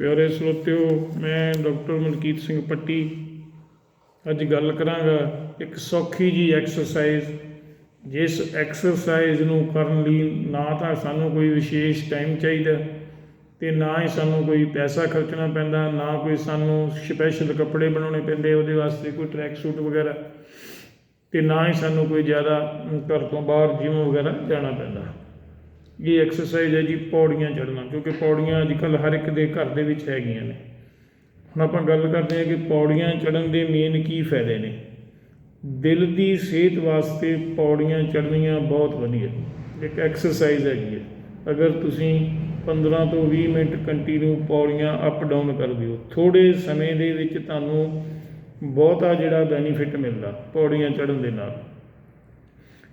ਪਿਆਰੇ ਸਰੋਤਿਓ, ਮੈਂ ਡਾਕਟਰ ਮਲਕੀਤ ਸਿੰਘ ਪੱਟੀ। ਅੱਜ ਗੱਲ ਕਰਾਂਗਾ ਇੱਕ ਸੌਖੀ ਜੀ ਐਕਸਰਸਾਈਜ਼ ਜਿਸ ਐਕਸਰਸਾਈਜ਼ ਨੂੰ ਕਰਨ ਲਈ ਨਾ ਤਾਂ ਸਾਨੂੰ ਕੋਈ ਵਿਸ਼ੇਸ਼ ਟਾਈਮ ਚਾਹੀਦਾ ਤੇ ਨਾ ਹੀ ਸਾਨੂੰ ਕੋਈ ਪੈਸਾ ਖਰਚਣਾ ਪੈਂਦਾ, ਨਾ ਕੋਈ ਸਾਨੂੰ ਸਪੈਸ਼ਲ ਕੱਪੜੇ ਬਣਾਉਣੇ ਪੈਂਦੇ ਉਹਦੇ ਵਾਸਤੇ ਕੋਈ ਟਰੈਕ ਸੂਟ ਵਗੈਰਾ ਤੇ ਨਾ ਹੀ ਸਾਨੂੰ ਕੋਈ ਜ਼ਿਆਦਾ ਘਰ ਤੋਂ ਬਾਹਰ ਜਿਮ ਵਗੈਰਾ ਜਾਣਾ ਪੈਂਦਾ। ਇਹ ਐਕਸਰਸਾਈਜ਼ ਹੈ ਜੀ ਪੌੜੀਆਂ ਚੜ੍ਹਨਾ, ਕਿਉਂਕਿ ਪੌੜੀਆਂ ਅੱਜ ਕੱਲ੍ਹ ਹਰ ਇੱਕ ਦੇ ਘਰ ਦੇ ਵਿੱਚ ਹੈਗੀਆਂ ਨੇ। ਹੁਣ ਆਪਾਂ ਗੱਲ ਕਰਦੇ ਹਾਂ ਕਿ ਪੌੜੀਆਂ ਚੜ੍ਹਨ ਦੇ ਮੇਨ ਕੀ ਫਾਇਦੇ ਨੇ। ਦਿਲ ਦੀ ਸਿਹਤ ਵਾਸਤੇ ਪੌੜੀਆਂ ਚੜ੍ਹਨੀਆਂ ਬਹੁਤ ਵਧੀਆ। ਇੱਕ ਐਕਸਰਸਾਈਜ਼ ਹੈਗੀ ਹੈ। ਅਗਰ ਤੁਸੀਂ 15 ਤੋਂ 20 ਮਿੰਟ ਕੰਟੀਨਿਊ ਪੌੜੀਆਂ ਅਪ ਡਾਊਨ ਕਰਦੇ ਹੋ ਥੋੜੇ ਸਮੇਂ ਦੇ ਵਿੱਚ ਤੁਹਾਨੂੰ ਬਹੁਤਾ ਜਿਹੜਾ ਬੈਨੀਫਿਟ ਮਿਲਦਾ ਪੌੜੀਆਂ ਚੜ੍ਹਨ ਦੇ ਨਾਲ।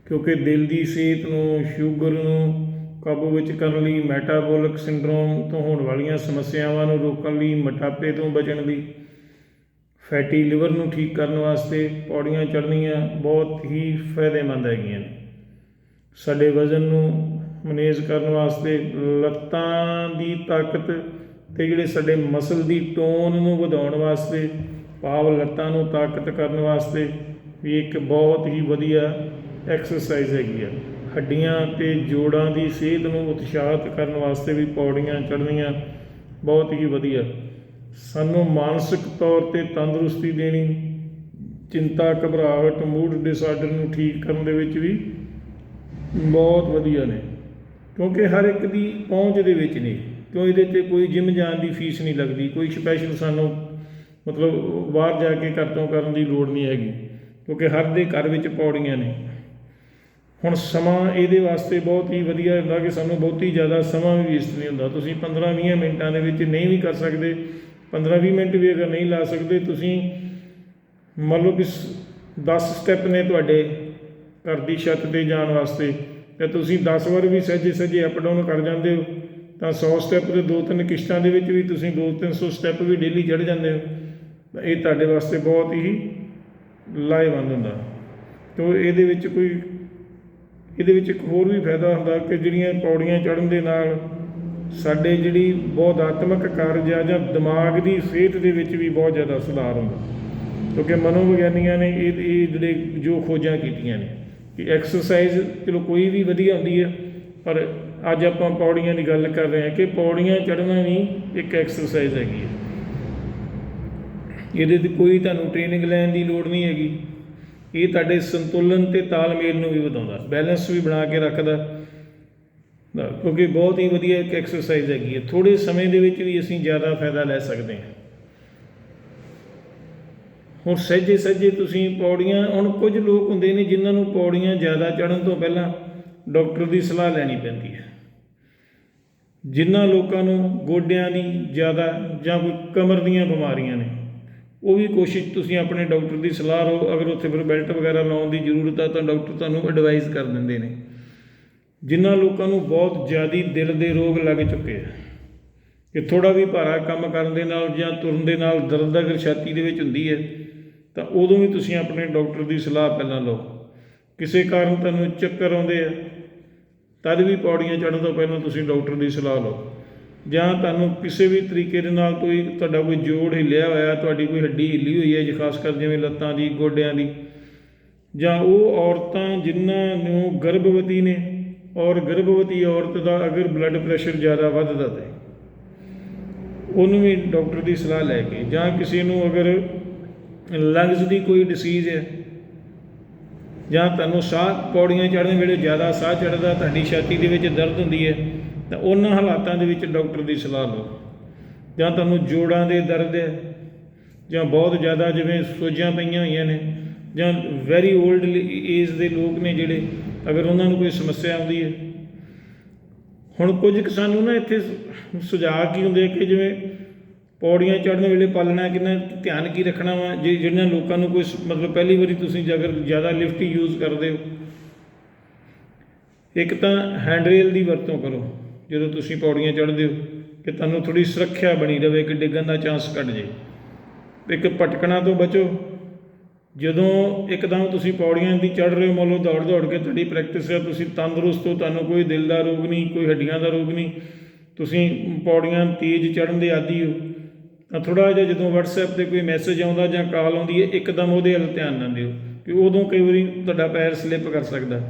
ਕਿਉਂਕਿ ਦਿਲ ਦੀ ਸਿਹਤ ਨੂੰ ਸ਼ੂਗਰ ਨੂੰ ਕਾਬੂ ਵਿੱਚ ਕਰਨ ਲਈ ਮੈਟਾਬੋਲਿਕ ਸਿੰਡਰੋਮ ਤੋਂ ਹੋਣ ਵਾਲੀਆਂ ਸਮੱਸਿਆਵਾਂ ਨੂੰ ਰੋਕਣ ਲਈ ਮੋਟਾਪੇ ਤੋਂ ਬਚਣ ਲਈ ਫੈਟੀ ਲਿਵਰ ਨੂੰ ਠੀਕ ਕਰਨ ਵਾਸਤੇ ਪੌੜੀਆਂ ਚੜ੍ਹਨੀਆਂ ਬਹੁਤ ਹੀ ਫਾਇਦੇਮੰਦ ਹੈਗੀਆਂ ਨੇ। ਸਾਡੇ ਵਜ਼ਨ ਨੂੰ ਮੈਨੇਜ ਕਰਨ ਵਾਸਤੇ ਲੱਤਾਂ ਦੀ ਤਾਕਤ ਤੇ ਜਿਹੜੇ ਸਾਡੇ ਮਸਲ ਦੀ ਟੋਨ ਨੂੰ ਵਧਾਉਣ ਵਾਸਤੇ, ਭਾਵ ਲੱਤਾਂ ਨੂੰ ਤਾਕਤ ਕਰਨ ਵਾਸਤੇ ਵੀ ਇੱਕ ਬਹੁਤ ਹੀ ਵਧੀਆ ਐਕਸਰਸਾਈਜ਼ ਹੈਗੀ ਆ। ਹੱਡੀਆਂ ਤੇ ਜੋੜਾਂ ਦੀ ਸਿਹਤ ਨੂੰ ਉਤਸ਼ਾਹਿਤ ਕਰਨ ਵਾਸਤੇ ਵੀ ਪੌੜੀਆਂ ਚੜ੍ਹਨੀਆਂ ਬਹੁਤ ਹੀ ਵਧੀਆ। ਸਾਨੂੰ ਮਾਨਸਿਕ ਤੌਰ ਤੇ ਤੰਦਰੁਸਤੀ ਦੇਣੀ, ਚਿੰਤਾ, ਘਬਰਾਹਟ ਮੂਡ ਡਿਸਆਰਡਰ ਨੂੰ ਠੀਕ ਕਰਨ ਦੇ ਵਿੱਚ ਵੀ ਬਹੁਤ ਵਧੀਆ ਨੇ। ਕਿਉਂਕਿ ਹਰ ਇੱਕ ਦੀ ਪਹੁੰਚ ਦੇ ਵਿੱਚ ਨੇ, ਕਿਉਂ ਇਹਦੇ ਤੇ ਕੋਈ ਜਿਮ ਜਾਣ ਦੀ ਫੀਸ ਨਹੀਂ ਲੱਗਦੀ, ਕੋਈ ਸਪੈਸ਼ਲ ਸਾਨੂੰ ਮਤਲਬ ਬਾਹਰ ਜਾ ਕੇ ਘਰ ਤੋਂ ਕਰਨ ਦੀ ਲੋੜ ਨਹੀਂ ਹੈਗੀ। ਕਿਉਂਕਿ ਹਰ ਦੇ ਘਰ ਵਿੱਚ ਪੌੜੀਆਂ ਨੇ। ਹੁਣ ਸਮਾਂ ਇਹਦੇ ਵਾਸਤੇ ਬਹੁਤ ਹੀ ਵਧੀਆ ਹੁੰਦਾ ਕਿ ਸਾਨੂੰ ਬਹੁਤੀ ਜ਼ਿਆਦਾ ਸਮਾਂ ਵੀ ਵੇਸਟ ਨਹੀਂ ਹੁੰਦਾ। ਤੁਸੀਂ 15-20 ਮਿੰਟਾਂ ਦੇ ਵਿੱਚ ਨਹੀਂ ਵੀ ਕਰ ਸਕਦੇ। 15-20 ਮਿੰਟ ਵੀ ਅਗਰ ਨਹੀਂ ਲਾ ਸਕਦੇ, ਤੁਸੀਂ ਮੰਨ ਲਓ ਕਿ 10 ਸਟੈਪ ਨੇ ਤੁਹਾਡੇ ਘਰ ਦੀ ਛੱਤ ਤੇ ਜਾਣ ਵਾਸਤੇ। ਤੇ ਤੁਸੀਂ 10 ਵਾਰ ਵੀ ਸਹਿਜੇ ਸਹਿਜੇ ਅਪ ਡਾਊਨ ਕਰ ਜਾਂਦੇ ਹੋ। ਤਾਂ 100 ਸਟੈਪ ਦੇ ਦੋ ਤਿੰਨ ਕਿਸ਼ਤਾਂ ਦੇ ਵਿੱਚ ਵੀ ਤੁਸੀਂ 2-300 ਸਟੈਪ ਵੀ ਡੇਲੀ ਚੜ੍ਹ ਜਾਂਦੇ ਹੋ। ਤਾਂ ਇਹ ਤੁਹਾਡੇ ਵਾਸਤੇ ਬਹੁਤ ਹੀ ਲਾਹੇਵੰਦ ਹੁੰਦਾ। ਤੋ ਇਹਦੇ ਵਿੱਚ ਕੋਈ ਇਹਦੇ ਵਿੱਚ ਇੱਕ ਹੋਰ ਵੀ ਫਾਇਦਾ ਹੁੰਦਾ ਕਿ ਜਿਹੜੀਆਂ ਪੌੜੀਆਂ ਚੜ੍ਹਨ ਦੇ ਨਾਲ ਸਾਡੇ ਜਿਹੜੀ ਬੌਧਾਤਮਕ ਕਾਰਜ ਆ ਜਾਂ ਦਿਮਾਗ ਦੀ ਸਿਹਤ ਦੇ ਵਿੱਚ ਵੀ ਬਹੁਤ ਜ਼ਿਆਦਾ ਸੁਧਾਰ ਹੁੰਦਾ। ਕਿਉਂਕਿ ਮਨੋਵਿਗਿਆਨੀਆਂ ਨੇ ਇਹ ਇਹ ਜਿਹੜੇ ਜੋ ਖੋਜਾਂ ਕੀਤੀਆਂ ਨੇ ਕਿ ਐਕਸਰਸਾਈਜ਼ ਚਲੋ ਕੋਈ ਵੀ ਵਧੀਆ ਹੁੰਦੀ ਹੈ, ਪਰ ਅੱਜ ਆਪਾਂ ਪੌੜੀਆਂ ਦੀ ਗੱਲ ਕਰ ਰਹੇ ਹਾਂ ਕਿ ਪੌੜੀਆਂ ਚੜ੍ਹਨਾ ਵੀ ਇੱਕ ਐਕਸਰਸਾਈਜ਼ ਹੈਗੀ ਹੈ। ਇਹਦੇ ਤੇ ਕੋਈ ਤੁਹਾਨੂੰ ਟ੍ਰੇਨਿੰਗ ਲੈਣ ਦੀ ਲੋੜ ਨਹੀਂ ਹੈਗੀ। ਇਹ ਤੁਹਾਡੇ ਸੰਤੁਲਨ ਤੇ ਤਾਲਮੇਲ ਨੂੰ ਵੀ ਵਧਾਉਂਦਾ ਬੈਲੈਂਸ ਵੀ ਬਣਾ ਕੇ ਰੱਖਦਾ। ਕਿਉਂਕਿ ਬਹੁਤ ਹੀ ਵਧੀਆ ਇੱਕ ਐਕਸਰਸਾਈਜ਼ ਹੈਗੀ ਹੈ। ਥੋੜੇ ਸਮੇਂ ਦੇ ਵਿੱਚ ਵੀ ਅਸੀਂ ਜ਼ਿਆਦਾ ਫਾਇਦਾ ਲੈ ਸਕਦੇ ਹਾਂ। ਹੁਣ ਸਹਿਜੇ ਸਹਿਜੇ ਤੁਸੀਂ ਪੌੜੀਆਂ, ਹੁਣ ਕੁਝ ਲੋਕ ਹੁੰਦੇ ਨੇ ਜਿਨ੍ਹਾਂ ਨੂੰ ਪੌੜੀਆਂ ਜ਼ਿਆਦਾ ਚੜ੍ਹਨ ਤੋਂ ਪਹਿਲਾਂ ਡਾਕਟਰ ਦੀ ਸਲਾਹ ਲੈਣੀ ਪੈਂਦੀ ਹੈ। ਜਿਨ੍ਹਾਂ ਲੋਕਾਂ ਨੂੰ ਗੋਡਿਆਂ ਦੀ ਜ਼ਿਆਦਾ ਜਾਂ ਕੋਈ ਕਮਰ ਦੀਆਂ ਬਿਮਾਰੀਆਂ ਨੇ ਉਹ ਵੀ ਕੋਸ਼ਿਸ਼ ਤੁਸੀਂ ਆਪਣੇ ਡਾਕਟਰ ਦੀ ਸਲਾਹ ਲਓ, ਅਗਰ ਉੱਥੇ ਫਿਰ ਬੈਲਟ ਵਗੈਰਾ ਲਾਉਣ ਦੀ ਜ਼ਰੂਰਤ ਆ ਤਾਂ ਡਾਕਟਰ ਤੁਹਾਨੂੰ ਐਡਵਾਈਸ ਕਰ ਦਿੰਦੇ ਨੇ। ਜਿਨ੍ਹਾਂ ਲੋਕਾਂ ਨੂੰ ਬਹੁਤ ਜ਼ਿਆਦੀ ਦਿਲ ਦੇ ਰੋਗ ਲੱਗ ਚੁੱਕੇ ਆ, ਕਿ ਥੋੜਾ ਵੀ ਭਾਰਾ ਕੰਮ ਕਰਨ ਦੇ ਨਾਲ ਜਾਂ ਤੁਰਨ ਦੇ ਨਾਲ ਦਰਦ ਅਗਰ ਛਾਤੀ ਦੇ ਵਿੱਚ ਹੁੰਦੀ ਹੈ, ਤਾਂ ਉਦੋਂ ਵੀ ਤੁਸੀਂ ਆਪਣੇ ਡਾਕਟਰ ਦੀ ਸਲਾਹ ਪਹਿਲਾਂ ਲਓ। ਕਿਸੇ ਕਾਰਨ ਤੁਹਾਨੂੰ ਚੱਕਰ ਆਉਂਦੇ ਆ, ਤਦ ਵੀ ਪੌੜੀਆਂ ਚੜ੍ਹਨ ਤੋਂ ਪਹਿਲਾਂ ਤੁਸੀਂ ਡਾਕਟਰ ਦੀ ਸਲਾਹ ਲਓ। ਜਾਂ ਤੁਹਾਨੂੰ ਕਿਸੇ ਵੀ ਤਰੀਕੇ ਦੇ ਨਾਲ ਕੋਈ ਤੁਹਾਡਾ ਕੋਈ ਜੋੜ ਹਿੱਲਿਆ ਹੋਇਆ, ਤੁਹਾਡੀ ਕੋਈ ਹੱਡੀ ਹਿੱਲੀ ਹੋਈ ਹੈ ਜੇ ਖਾਸ ਕਰ ਜਿਵੇਂ ਲੱਤਾਂ ਦੀ, ਗੋਡਿਆਂ ਦੀ, ਜਾਂ ਉਹ ਔਰਤਾਂ ਜਿਨ੍ਹਾਂ ਨੂੰ ਗਰਭਵਤੀ ਨੇ ਔਰ ਗਰਭਵਤੀ ਔਰਤ ਦਾ ਅਗਰ ਬਲੱਡ ਪ੍ਰੈਸ਼ਰ ਜ਼ਿਆਦਾ ਵੱਧਦਾ ਤੇ, ਉਹਨੂੰ ਵੀ ਡਾਕਟਰ ਦੀ ਸਲਾਹ ਲੈ ਕੇ ਜਾਂ ਕਿਸੇ ਨੂੰ ਅਗਰ ਲੰਗਸ ਦੀ ਕੋਈ ਡਿਸੀਜ਼ ਹੈ ਜਾਂ ਤੁਹਾਨੂੰ ਸਾਹ ਪੌੜੀਆਂ ਚੜ੍ਹਨ ਵੇਲੇ ਜ਼ਿਆਦਾ ਸਾਹ ਚੜ੍ਹਦਾ, ਤੁਹਾਡੀ ਛਾਤੀ ਦੇ ਵਿੱਚ ਦਰਦ ਹੁੰਦੀ ਹੈ, ਤਾਂ ਉਹਨਾਂ ਹਾਲਾਤਾਂ ਦੇ ਵਿੱਚ ਡਾਕਟਰ ਦੀ ਸਲਾਹ ਲਓ। ਜਾਂ ਤੁਹਾਨੂੰ ਜੋੜਾਂ ਦੇ ਦਰਦ ਹੈ, ਜਾਂ ਬਹੁਤ ਜ਼ਿਆਦਾ ਜਿਵੇਂ ਸੋਜਾਂ ਪਈਆਂ ਹੋਈਆਂ ਨੇ, ਜਾਂ ਵੈਰੀ 올ਡ ਏਜ ਦੇ ਲੋਕ ਨੇ ਜਿਹੜੇ, ਅਗਰ ਉਹਨਾਂ ਨੂੰ ਕੋਈ ਸਮੱਸਿਆ ਆਉਂਦੀ ਹੈ। ਹੁਣ ਕੁਝ ਸਾਨੂੰ ਨਾ ਇੱਥੇ ਸੁਝਾਅ ਕੀ ਹੁੰਦੇ ਕਿ ਜਿਵੇਂ ਪੌੜੀਆਂ ਚੜ੍ਹਨ ਵੇਲੇ ਪਾਲਣਾ ਕਿੰਨਾ ਧਿਆਨ ਕੀ ਰੱਖਣਾ ਵਾ? ਜੇ ਜਿਹੜਿਆਂ ਲੋਕਾਂ ਨੂੰ ਕੋਈ ਸ- ਮਤਲਬ ਪਹਿਲੀ ਵਾਰੀ ਤੁਸੀਂ ਜੇ ਜ਼ਿਆਦਾ ਲਿਫਟ ਯੂਜ਼ ਕਰਦੇ ਹੋ। ਇੱਕ ਤਾਂ ਹੈਂਡਰੇਲ ਦੀ ਵਰਤੋਂ ਕਰੋ, ਜਦੋਂ ਤੁਸੀਂ ਪੌੜੀਆਂ ਚੜ੍ਹਦੇ ਹੋ, ਕਿ ਤੁਹਾਨੂੰ ਥੋੜੀ ਸੁਰੱਖਿਆ ਬਣੀ ਰਵੇ ਕਿ ਡਿੱਗਣ ਦਾ ਚਾਂਸ ਘਟ ਜੇ। ਇੱਕ ਭਟਕਣਾ ਤੋਂ ਬਚੋ। ਜਦੋਂ ਇੱਕਦਮ ਤੁਸੀਂ ਪੌੜੀਆਂ ਦੀ ਚੜ੍ਹ ਰਹੇ ਹੋ, ਮੰਨ ਲਓ ਦੌੜ ਦੌੜ ਕੇ ਤੁਹਾਡੀ ਪ੍ਰੈਕਟਿਸ ਹੈ ਤੁਸੀਂ ਤੰਦਰੁਸਤ ਹੋ, ਤੁਹਾਨੂੰ ਕੋਈ ਦਿਲ ਦਾ ਰੋਗ ਨਹੀਂ, ਕੋਈ ਹੱਡੀਆਂ ਦਾ ਰੋਗ ਨਹੀਂ। ਤੁਸੀਂ ਪੌੜੀਆਂ ਤੇਜ਼ ਚੜ੍ਹਨ ਦੇ ਆਦੀ ਹੋ। ਤਾਂ ਥੋੜਾ ਜਿਹਾ ਜਦੋਂ WhatsApp ਤੇ ਕੋਈ ਮੈਸੇਜ ਆਉਂਦਾ ਜਾਂ ਕਾਲ ਆਉਂਦੀ ਹੈ, ਇੱਕਦਮ ਉਹਦੇ ਵੱਲ ਧਿਆਨ ਨਾ ਦਿਓ, ਕਿ ਉਦੋਂ ਕਈ ਵਾਰੀ ਤੁਹਾਡਾ ਪੈਰ ਸਲਿੱਪ ਕਰ ਸਕਦਾ।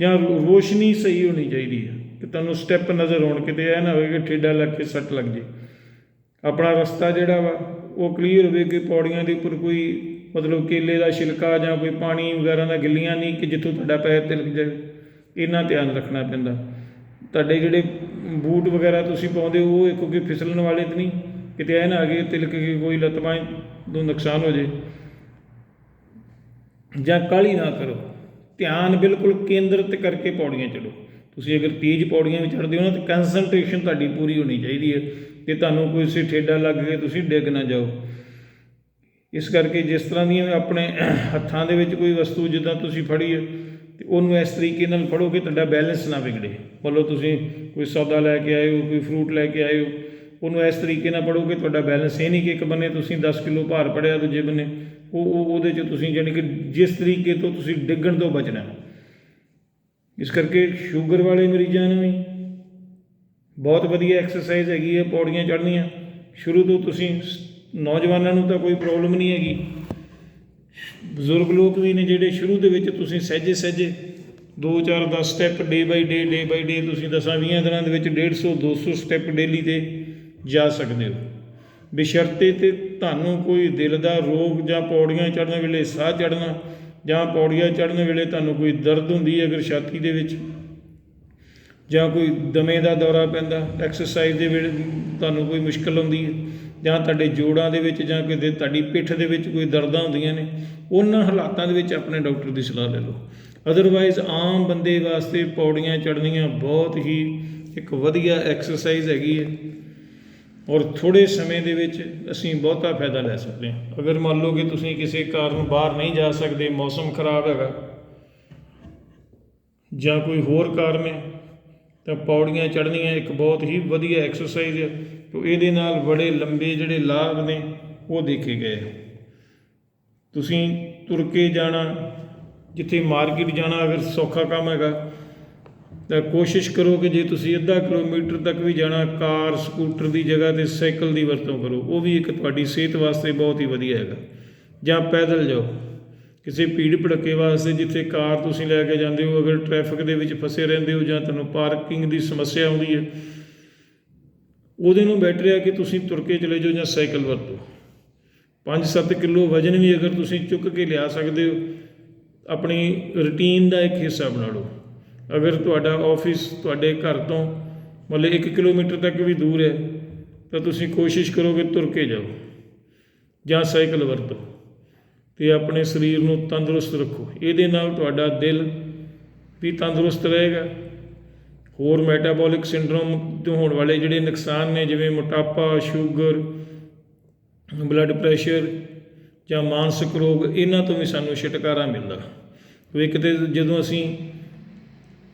ਜਾਂ ਰੋਸ਼ਨੀ ਸਹੀ ਹੋਣੀ ਚਾਹੀਦੀ ਹੈ, ਕਿ ਤੁਹਾਨੂੰ ਸਟੈਪ ਨਜ਼ਰ ਆਉਣ, ਕਿਤੇ ਇਹ ਨਾ ਹੋਵੇ ਕਿ ਠੇਡਾ ਲੱਗ ਕੇ ਸੱਟ ਲੱਗ ਜੇ। ਆਪਣਾ ਰਸਤਾ ਜਿਹੜਾ ਵਾ, ਉਹ ਕਲੀਅਰ ਹੋਵੇ ਕਿ ਪੌੜੀਆਂ ਦੇ ਉੱਪਰ ਕੋਈ ਮਤਲਬ ਕੇਲੇ ਦਾ ਛਿਲਕਾ ਜਾਂ ਕੋਈ ਪਾਣੀ ਵਗੈਰਾ ਦਾ ਗਿੱਲੀਆਂ ਨਹੀਂ, ਕਿ ਜਿੱਥੋਂ ਤੁਹਾਡਾ ਪੈਰ ਤਿਲਕ ਜਾਵੇ ਇਹਨਾਂ ਧਿਆਨ ਰੱਖਣਾ ਪੈਂਦਾ। ਤੁਹਾਡੇ ਜਿਹੜੇ ਬੂਟ ਵਗੈਰਾ ਤੁਸੀਂ ਪਾਉਂਦੇ ਹੋ, ਉਹ ਕਿਉਂਕਿ ਫਿਸਲਣ ਵਾਲੇ ਤਾਂ ਨਹੀਂ। ਕਿਤੇ ਐ ਨਾ ਆ ਗਏ ਤਿਲਕ ਕੇ ਕੋਈ ਲੱਤ ਬਾਂਹ ਨੂੰ ਨੁਕਸਾਨ ਹੋ ਜੇ। ਜਾਂ ਕਾਲੀ ਨਾ ਕਰੋ। ਧਿਆਨ ਬਿਲਕੁਲ ਕੇਂਦਰਿਤ ਕਰਕੇ ਪੌੜੀਆਂ ਚੜੋ ਤੁਸੀਂ ਅਗਰ ਤੇਜ਼ ਪੌੜੀਆਂ ਵੀ ਚੜ੍ਹਦੇ ਹੋ ਨਾ, ਤਾਂ ਕਨਸੈਂਟਰੇਸ਼ਨ ਤੁਹਾਡੀ ਪੂਰੀ ਹੋਣੀ ਚਾਹੀਦੀ ਹੈ। ਕਿ ਤੁਹਾਨੂੰ ਕੋਈ ਸੇ ਠੇਡਾ ਲੱਗ ਕੇ ਤੁਸੀਂ ਡਿੱਗ ਨਾ ਜਾਓ। ਇਸ ਕਰਕੇ ਜਿਸ ਤਰ੍ਹਾਂ ਦੀਆਂ ਆਪਣੇ ਹੱਥਾਂ ਦੇ ਵਿੱਚ ਕੋਈ ਵਸਤੂ ਜਿੱਦਾਂ ਤੁਸੀਂ ਫੜੀ ਹੈ, ਤੇ ਉਹਨੂੰ ਇਸ ਤਰੀਕੇ ਨਾਲ ਫੜੋ ਕਿ ਤੁਹਾਡਾ ਬੈਲੈਂਸ ਨਾ ਵਿਗੜੇ। ਮੰਨ ਤੁਸੀਂ ਕੋਈ ਸੌਦਾ ਲੈ ਕੇ ਆਏ ਹੋ, ਕੋਈ ਫਰੂਟ ਲੈ ਕੇ ਆਏ ਹੋ ਉਹਨੂੰ ਇਸ ਤਰੀਕੇ ਨਾਲ ਪੜੋ ਕਿ ਤੁਹਾਡਾ ਬੈਲੈਂਸ ਇਹ ਨਹੀਂ ਕਿ ਇੱਕ ਬੰਨੇ ਤੁਸੀਂ 10 ਕਿਲੋ ਭਾਰ ਪੜਿਆ ਦੂਜੇ ਬੰਨੇ ਉਹ ਉਹ ਉਹਦੇ 'ਚ ਤੁਸੀਂ ਜਾਣੀ ਕਿ ਜਿਸ ਤਰੀਕੇ ਤੋਂ ਤੁਸੀਂ ਡਿੱਗਣ ਤੋਂ ਬਚਣਾ ਇਸ ਕਰਕੇ ਸ਼ੂਗਰ ਵਾਲੇ ਮਰੀਜ਼ਾਂ ਨੂੰ ਵੀ ਬਹੁਤ ਵਧੀਆ ਐਕਸਰਸਾਈਜ਼ ਹੈਗੀ ਹੈ, ਪੌੜੀਆਂ ਚੜ੍ਹਨੀਆਂ। ਸ਼ੁਰੂ ਤੋਂ ਤੁਸੀਂ ਨੌਜਵਾਨਾਂ ਨੂੰ ਤਾਂ ਕੋਈ ਪ੍ਰੋਬਲਮ ਨਹੀਂ ਹੈਗੀ। ਬਜ਼ੁਰਗ ਲੋਕ ਵੀ ਨੇ ਜਿਹੜੇ ਸ਼ੁਰੂ ਦੇ ਵਿੱਚ ਤੁਸੀਂ ਸਹਿਜੇ ਸਹਿਜੇ 2 4 10 ਸਟੈਪ ਡੇ ਬਾਈ ਡੇ ਡੇ ਬਾਈ ਡੇ ਤੁਸੀਂ ਦਸਾਂ 20 ਦਿਨਾਂ ਦੇ ਵਿੱਚ 150 200 ਸਟੈਪ ਡੇਲੀ ਤੇ ਜਾ ਸਕਦੇ ਹੋ। ਬਿਸ਼ਰਤੇ ਤੇ ਤੁਹਾਨੂੰ ਕੋਈ ਦਿਲ ਦਾ ਰੋਗ ਜਾਂ ਪੌੜੀਆਂ ਚੜ੍ਹਨ ਵੇਲੇ ਸਾਹ ਚੜ੍ਹਨਾ ਜਾਂ ਪੌੜੀਆਂ ਚੜ੍ਹਨ ਵੇਲੇ ਤੁਹਾਨੂੰ ਕੋਈ ਦਰਦ ਹੁੰਦੀ ਹੈ ਅਗਰ ਛਾਤੀ ਦੇ ਵਿੱਚ ਜਾਂ ਕੋਈ ਦਮੇ ਦਾ ਦੌਰਾ ਪੈਂਦਾ ਐਕਸਰਸਾਈਜ਼ ਦੇ ਵੇਲੇ ਤੁਹਾਨੂੰ ਕੋਈ ਮੁਸ਼ਕਲ ਆਉਂਦੀ ਹੈ ਜਾਂ ਤੁਹਾਡੇ ਜੋੜਾਂ ਦੇ ਵਿੱਚ ਜਾਂ ਕਿਤੇ ਤੁਹਾਡੀ ਪਿੱਠ ਦੇ ਵਿੱਚ ਕੋਈ ਦਰਦਾਂ ਹੁੰਦੀਆਂ ਨੇ, ਉਹਨਾਂ ਹਾਲਾਤਾਂ ਦੇ ਵਿੱਚ ਆਪਣੇ ਡਾਕਟਰ ਦੀ ਸਲਾਹ ਲੈ ਲਓ। ਅਦਰਵਾਈਜ਼ ਆਮ ਬੰਦੇ ਵਾਸਤੇ ਪੌੜੀਆਂ ਚੜ੍ਹਨੀਆਂ ਬਹੁਤ ਹੀ ਇੱਕ ਵਧੀਆ ਐਕਸਰਸਾਈਜ਼ ਹੈਗੀ ਹੈ। ਔਰ ਥੋੜੇ ਸਮੇਂ ਦੇ ਵਿੱਚ ਅਸੀਂ ਬਹੁਤਾ ਫਾਇਦਾ ਲੈ ਸਕਦੇ ਹਾਂ ਅਗਰ ਮੰਨ ਲਓ ਕਿ ਤੁਸੀਂ ਕਿਸੇ ਕਾਰਨ ਬਾਹਰ ਨਹੀਂ ਜਾ ਸਕਦੇ, ਮੌਸਮ ਖਰਾਬ ਹੈਗਾ, ਜਾਂ ਕੋਈ ਹੋਰ ਕਾਰਨ ਹੈ, ਤਾਂ ਪੌੜੀਆਂ ਚੜ੍ਹਨੀਆਂ ਇੱਕ ਬਹੁਤ ਹੀ ਵਧੀਆ ਐਕਸਰਸਾਈਜ਼ ਹੈ, ਤੇ ਇਹਦੇ ਨਾਲ ਬੜੇ ਲੰਬੇ ਜਿਹੜੇ ਲਾਭ ਨੇ, ਉਹ ਦੇਖੇ ਗਏ ਆ। ਤੁਸੀਂ ਤੁਰ ਕੇ ਜਾਣਾ, ਜਿੱਥੇ ਮਾਰਕੀਟ ਜਾਣਾ ਅਗਰ ਸੌਖਾ ਕੰਮ ਹੈਗਾ ਤਾਂ ਕੋਸ਼ਿਸ਼ ਕਰੋ ਕਿ ਜੇ ਤੁਸੀਂ ਅੱਧਾ ਕਿਲੋਮੀਟਰ ਤੱਕ ਵੀ ਜਾਣਾ, ਕਾਰ, ਸਕੂਟਰ ਦੀ ਜਗ੍ਹਾ ਤੇ ਸਾਈਕਲ ਦੀ ਵਰਤੋਂ ਕਰੋ, ਉਹ ਵੀ ਇੱਕ ਤੁਹਾਡੀ ਸਿਹਤ ਵਾਸਤੇ ਬਹੁਤ ਹੀ ਵਧੀਆ ਹੈਗਾ। ਜਾਂ ਪੈਦਲ ਜਾਓ, ਕਿਸੇ ਭੀੜ ਭੜੱਕੇ ਵਾਸਤੇ ਜਿੱਥੇ ਕਾਰ ਤੁਸੀਂ ਲੈ ਕੇ ਜਾਂਦੇ ਹੋ, ਅਗਰ ਟ੍ਰੈਫਿਕ ਦੇ ਵਿੱਚ ਫਸੇ ਰਹਿੰਦੇ ਹੋ ਜਾਂ ਤੁਹਾਨੂੰ ਪਾਰਕਿੰਗ ਦੀ ਸਮੱਸਿਆ ਆਉਂਦੀ ਹੈ, ਉਹਦੇ ਨੂੰ ਬੈਟਰ ਹੈ ਕਿ ਤੁਸੀਂ ਤੁਰ ਕੇ ਚਲੇ ਜਾਓ ਜਾਂ ਸਾਈਕਲ ਵਰਤੋ। 5-7 ਕਿਲੋ ਵਜਨ ਵੀ ਅਗਰ ਤੁਸੀਂ ਚੁੱਕ ਕੇ ਲਿਆ ਸਕਦੇ ਹੋ, ਆਪਣੀ ਰੁਟੀਨ ਦਾ ਇੱਕ ਹਿੱਸਾ ਬਣਾ ਲਓ। ਅਗਰ ਤੁਹਾਡਾ ਆਫਿਸ ਤੁਹਾਡੇ ਘਰ ਤੋਂ ਮਤਲਬ 1 ਕਿਲੋਮੀਟਰ ਤੱਕ ਵੀ ਦੂਰ ਹੈ, ਤਾਂ ਤੁਸੀਂ ਕੋਸ਼ਿਸ਼ ਕਰੋ ਕਿ ਤੁਰ ਕੇ ਜਾਓ ਜਾਂ ਸਾਈਕਲ ਵਰਤੋ ਤੇ ਆਪਣੇ ਸਰੀਰ ਨੂੰ ਤੰਦਰੁਸਤ ਰੱਖੋ। ਇਹਦੇ ਨਾਲ ਤੁਹਾਡਾ ਦਿਲ ਵੀ ਤੰਦਰੁਸਤ ਰਹੇਗਾ। ਹੋਰ ਮੈਟਾਬੋਲਿਕ ਸਿੰਡਰੋਮ ਤੋਂ ਹੋਣ ਵਾਲੇ ਜਿਹੜੇ ਨੁਕਸਾਨ ਨੇ, ਜਿਵੇਂ ਮੋਟਾਪਾ ਸ਼ੂਗਰ ਬਲੱਡ ਪ੍ਰੈਸ਼ਰ ਜਾਂ ਮਾਨਸਿਕ ਰੋਗ, ਇਹਨਾਂ ਤੋਂ ਵੀ ਸਾਨੂੰ ਛੁਟਕਾਰਾ ਮਿਲਦਾ। ਵੀ ਕਿਤੇ ਜਦੋਂ ਅਸੀਂ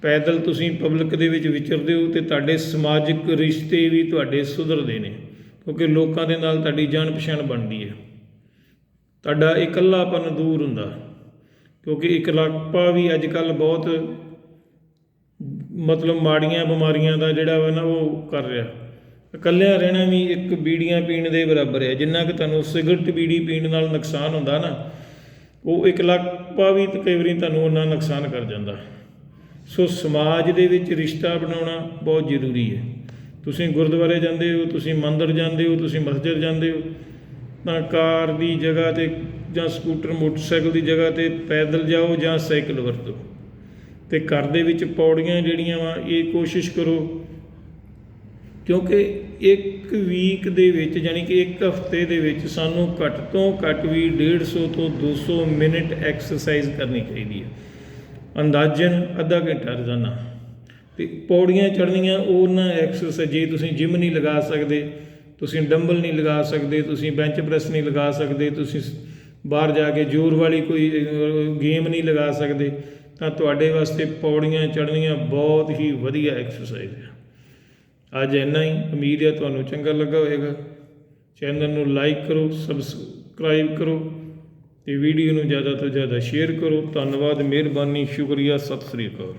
ਪੈਦਲ ਤੁਸੀਂ ਪਬਲਿਕ ਦੇ ਵਿੱਚ ਵਿਚਰਦੇ ਹੋ ਤੇ ਤੁਹਾਡੇ ਸਮਾਜਿਕ ਰਿਸ਼ਤੇ ਵੀ ਤੁਹਾਡੇ ਸੁਧਰਦੇ ਨੇ, ਕਿਉਂਕਿ ਲੋਕਾਂ ਦੇ ਨਾਲ ਤੁਹਾਡੀ ਜਾਣ ਪਛਾਣ ਬਣਦੀ ਹੈ। ਤੁਹਾਡਾ ਇਕੱਲਾਪਨ ਦੂਰ ਹੁੰਦਾ, ਕਿਉਂਕਿ ਇਕਲਾਪਾ ਵੀ ਅੱਜ ਕੱਲ ਬਹੁਤ ਮਤਲਬ ਮਾੜੀਆਂ ਬਿਮਾਰੀਆਂ ਦਾ ਜਿਹੜਾ ਵਾ ਨਾ ਉਹ ਕਰ ਰਿਹਾ। ਇਕੱਲਿਆਂ ਰਹਿਣਾ ਵੀ ਇੱਕ ਬੀੜੀਆਂ ਪੀਣ ਦੇ ਬਰਾਬਰ ਹੈ। ਜਿੰਨਾ ਕਿ ਤੁਹਾਨੂੰ ਸਿਗਰਟ ਬੀੜੀ ਪੀਣ ਨਾਲ ਨੁਕਸਾਨ ਹੁੰਦਾ ਨਾ, ਉਹ ਇਕਲਾਪਾ ਵੀ ਕਈ ਵਾਰੀ ਤੁਹਾਨੂੰ ਉਹਨਾਂ ਨੁਕਸਾਨ ਕਰ ਜਾਂਦਾ। ਸੋ ਸਮਾਜ ਦੇ ਵਿੱਚ ਰਿਸ਼ਤਾ ਬਣਾਉਣਾ ਬਹੁਤ ਜ਼ਰੂਰੀ ਹੈ। ਤੁਸੀਂ ਗੁਰਦੁਆਰੇ ਜਾਂਦੇ ਹੋ, ਤੁਸੀਂ ਮੰਦਿਰ ਜਾਂਦੇ ਹੋ, ਤੁਸੀਂ ਮਸਜਿਦ ਜਾਂਦੇ ਹੋ, ਤਾਂ ਕਾਰ ਦੀ ਜਗ੍ਹਾ ਤੇ ਜਾਂ ਸਕੂਟਰ, ਮੋਟਰਸਾਈਕਲ ਦੀ ਜਗ੍ਹਾ ਤੇ ਪੈਦਲ ਜਾਓ ਜਾਂ ਸਾਈਕਲ ਵਰਤੋ। ਤੇ ਘਰ ਦੇ ਵਿੱਚ ਪੌੜੀਆਂ ਜਿਹੜੀਆਂ ਵਾ, ਇਹ ਕੋਸ਼ਿਸ਼ ਕਰੋ। ਕਿਉਂਕਿ ਇੱਕ ਵੀਕ ਦੇ ਵਿੱਚ ਯਾਨੀ ਕਿ ਇੱਕ ਹਫ਼ਤੇ ਦੇ ਵਿੱਚ ਸਾਨੂੰ ਘੱਟ ਤੋਂ ਘੱਟ ਵੀ 150 ਤੋਂ 200 ਮਿੰਟ ਐਕਸਰਸਾਈਜ਼ ਕਰਨੀ ਚਾਹੀਦੀ ਹੈ। ਅੰਦਾਜ਼ਨ ਅੱਧਾ ਘੰਟਾ ਰੋਜ਼ਾਨਾ। ਤੇ ਪੌੜੀਆਂ ਚੜ੍ਹਨੀਆਂ ਉਹਨਾਂ ਐਕਸਰਸਾਈਜ਼ ਜੇ ਤੁਸੀਂ ਜਿਮ ਨਹੀਂ ਲਗਾ ਸਕਦੇ, ਤੁਸੀਂ ਡੰਬਲ ਨਹੀਂ ਲਗਾ ਸਕਦੇ, ਤੁਸੀਂ ਬੈਂਚ ਪ੍ਰੈਸ ਨਹੀਂ ਲਗਾ ਸਕਦੇ, ਤੁਸੀਂ ਬਾਹਰ ਜਾ ਕੇ ਜ਼ੋਰ ਵਾਲੀ ਕੋਈ ਗੇਮ ਨਹੀਂ ਲਗਾ ਸਕਦੇ, ਤਾਂ ਤੁਹਾਡੇ ਵਾਸਤੇ ਪੌੜੀਆਂ ਚੜ੍ਹਨੀਆਂ ਬਹੁਤ ਹੀ ਵਧੀਆ ਐਕਸਰਸਾਈਜ਼ ਹੈ। ਅੱਜ ਇੰਨਾ ਹੀ। ਉਮੀਦ ਹੈ ਤੁਹਾਨੂੰ ਚੰਗਾ ਲੱਗਾ ਹੋਵੇਗਾ। ਚੈਨਲ ਨੂੰ ਲਾਈਕ ਕਰੋ ਸਬਸਕ੍ਰਾਈਬ ਕਰੋ ਤੇ ਵੀਡੀਓ ਨੂੰ ਜ਼ਿਆਦਾ ਤੋਂ ਜ਼ਿਆਦਾ ਸ਼ੇਅਰ ਕਰੋ। ਧੰਨਵਾਦ ਮਿਹਰਬਾਨੀ ਸ਼ੁਕਰੀਆ ਸਤਿ ਸ੍ਰੀ ਅਕਾਲ।